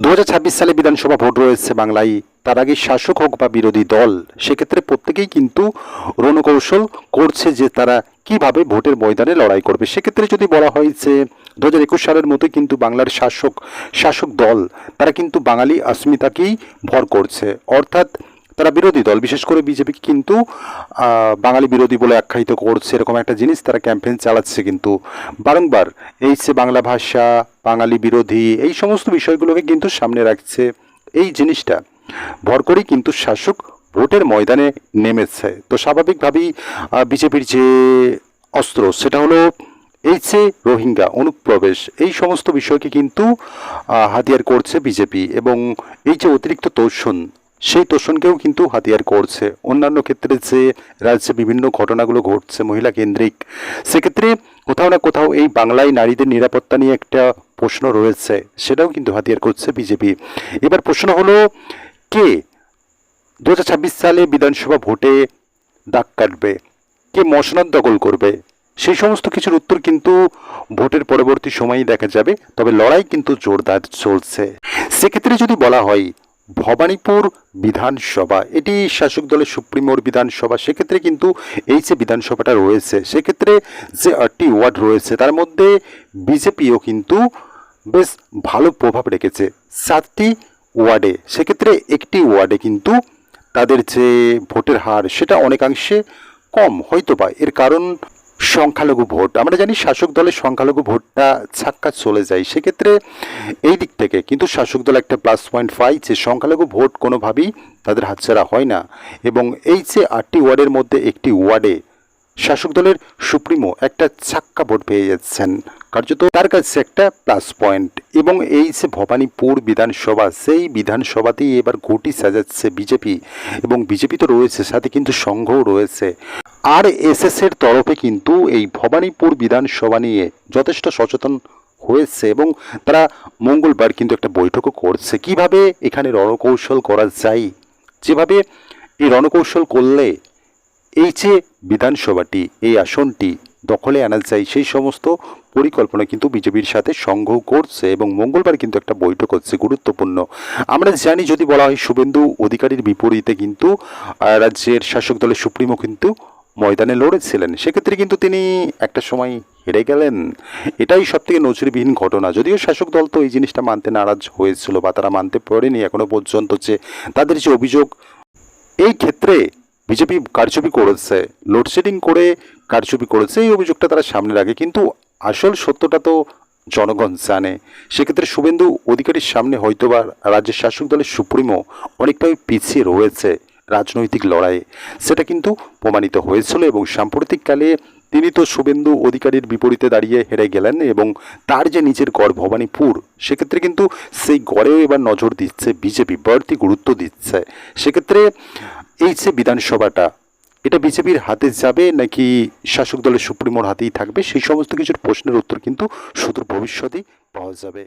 দু হাজার ছাব্বিশ সালে বিধানসভা ভোট রয়েছে বাংলায়। তার আগে শাসক হোক বা বিরোধী দল, সেক্ষেত্রে প্রত্যেকেই কিন্তু রণকৌশল করছে যে তারা কীভাবে ভোটের ময়দানে লড়াই করবে। সেক্ষেত্রে যদি বলা হয় যে দু হাজার একুশ সালের মতো কিন্তু বাংলার শাসক শাসক দল, তারা কিন্তু বাঙালি, অস্মিতাকেই ভর করছে। অর্থাৎ তারা বিরোধী দল, বিশেষ করে বিজেপিকে কিন্তু বাঙালি বিরোধী বলে আখ্যায়িত করছে এরকম একটা জিনিস, তারা ক্যাম্পেইন চালাচ্ছে কিন্তু। বারংবার এই যে বাংলা ভাষা, বাঙালি বিরোধী, এই সমস্ত বিষয়গুলোকে কিন্তু সামনে রাখছে এই জিনিসটা। ভর করেই কিন্তু শাসক ভোটের ময়দানে নেমেছে। তো স্বাভাবিকভাবেই বিজেপির যে অস্ত্র, সেটা হলো এই যে রোহিঙ্গা, অনুপ্রবেশ, এই সমস্ত বিষয়কে কিন্তু হাতিয়ার করছে বিজেপি এবং এই যে অতিরিক্ত তোষণ সেই তোষণকেও কিন্তু হাতিয়ার করছে। অন্যান্য ক্ষেত্রে যে রাজ্যে বিভিন্ন ঘটনাগুলো ঘটছে, মহিলা কেন্দ্রিক, সেক্ষেত্রে কোথাও না কোথাও এই বাংলায় নারীদের নিরাপত্তা নিয়ে একটা প্রশ্ন রয়েছে, সেটাও কিন্তু হাতিয়ার করছে বিজেপি। এবার প্রশ্ন হলো, কে দুহাজার ছাব্বিশ সালে বিধানসভা ভোটে দাগ কাটবে? কে মসনদ দখল করবে? সেই সমস্ত কিছুর উত্তর কিন্তু ভোটের পরবর্তী সময়ই দেখা যাবে, তবে লড়াই কিন্তু জোরদার চলছে। সেক্ষেত্রে যদি বলা হয় ভবানীপুর বিধানসভা। এটি শাসক দলের সুপ্রিমোর বিধানসভা। সেক্ষেত্রে কিন্তু এই যে বিধানসভাটা রয়েছে, সেক্ষেত্রে যে আটটি ওয়ার্ড রয়েছে, তার মধ্যে বিজেপিও কিন্তু বেশ ভালো প্রভাব রেখেছে সাতটি ওয়ার্ডে। সেক্ষেত্রে একটি ওয়ার্ডে কিন্তু তাদের যে ভোটের হার, সেটা অনেকাংশে কম হয়তো বা এর কারণ সংখ্যালঘু ভোট। আমরা জানি শাসক দলের সংখ্যালঘু ভোটটা ছাক্কা চলে যায়। সেক্ষেত্রে এই দিক থেকে কিন্তু শাসক দল একটা প্লাস পয়েন্ট পাই যে সংখ্যালঘু ভোট কোনোভাবেই তাদের হাতছাড়া হয় না। এবং এই যে আটটি ওয়ার্ডের মধ্যে একটি ওয়ার্ডে শাসক দলের সুপ্রিমো একটা ছাক্কা ভোট পেয়ে যাচ্ছেন। কার্যত তার কাছে একটা প্লাস পয়েন্ট এবং এই যে ভবানীপুর বিধানসভা, সেই বিধানসভাতেই এবার ঘটি সাজাচ্ছে বিজেপি। এবং বিজেপি তো রয়েছে, সাথে কিন্তু সংঘও রয়েছে। আর এর তরফে কিন্তু এই ভবানীপুর বিধানসভা নিয়ে যথেষ্ট সচেতন হয়েছে এবং তারা মঙ্গলবার কিন্তু একটা বৈঠকও করছে। কীভাবে এখানে রণকৌশল করা যায়? যেভাবে এই রণকৌশল করলে এই যে বিধানসভাটি, এই আসনটি দখলে আনা যায়, সেই সমস্ত পরিকল্পনা কিন্তু বিজেপির সাথে সংঘ করছে এবং মঙ্গলবার কিন্তু একটা বৈঠক হচ্ছে গুরুত্বপূর্ণ। আমরা জানি, যদি বলা হয় শুভেন্দু অধিকারীর বিপরীতে কিন্তু রাজ্যের শাসক দলের সুপ্রিমো কিন্তু ময়দানে লড়েছিলেন। সেক্ষেত্রে কিন্তু তিনি একটা সময় হেরে গেলেন। এটাই সব থেকে নজরবিহীন ঘটনা। যদিও শাসক দল তো এই জিনিসটা মানতে নারাজ হয়েছিল বা তারা মানতে পারেনি এখনও পর্যন্ত যে তাদের যে অভিযোগ, এই ক্ষেত্রে বিজেপি কারচুপি করেছে, লোডশেডিং করে কারচুপি করেছে, এই অভিযোগটা তারা সামনে রাখে। কিন্তু আসল সত্যটা তো জনগণ জানে। সেক্ষেত্রে শুভেন্দু অধিকারীর সামনে হয়তোবা রাজ্যের শাসক দলের সুপ্রিমো অনেকটাই পিছিয়ে রয়েছে। রাজনৈতিক লড়াইয়ে। সেটা কিন্তু প্রমাণিত হয়েছিল এবং সাম্প্রতিককালে তিনি তো শুভেন্দু অধিকারীর বিপরীতে দাঁড়িয়ে হেরে গেলেন এবং তার যে নিজের গড় ভবানীপুর, সেক্ষেত্রে কিন্তু সেই গড়েও এবার নজর দিচ্ছে, বিজেপি বাড়তি গুরুত্ব দিচ্ছে। সেক্ষেত্রে এই যে বিধানসভাটা, এটা বিজেপির হাতে যাবে নাকি শাসক দলের সুপ্রিমোর হাতেই থাকবে? সেই সমস্ত কিছুর প্রশ্নের উত্তর কিন্তু সুদূর ভবিষ্যতেই পাওয়া যাবে।